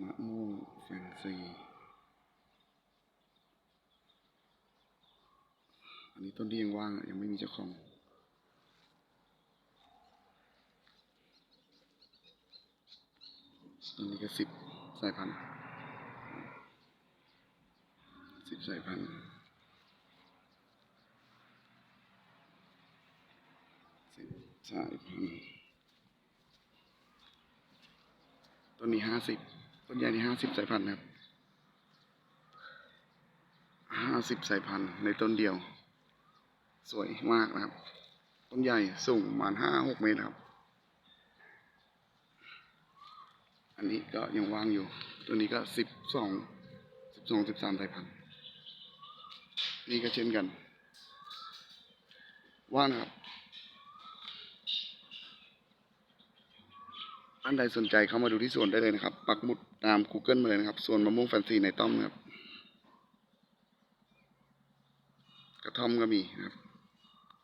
มะม่วงแฟนซีอันนี้ต้นที่ยังว่างอะยังไม่มีเจ้าของต้นนี้ก็สิบสายพันธุ์สิบสายพันธุ์สิบสายพันธุ์ต้นนี้ห้าสิบ ต้นใหญ่นี่ห้าสิบสายพันธุ์นะครับห้าสิบสายพันธุ์ในต้นเดียว สวยมากนะครับ ต้นใหญ่สูงประมาณห้าหกเมตรครับ อันนี้ก็ยังว่างอยู่ ตัวนี้ก็สิบสองสิบสองสิบสามสายพันธุ์นี่ก็เช่นกัน ว่างนะครับ ท่านใดสนใจเข้ามาดูที่สวนได้เลยนะครับ ปักหมุดตาม Google มาเลยนะครับสวนมะม่วงแฟนซีในต้อมนะครับ กระท่อมก็มีนะครับ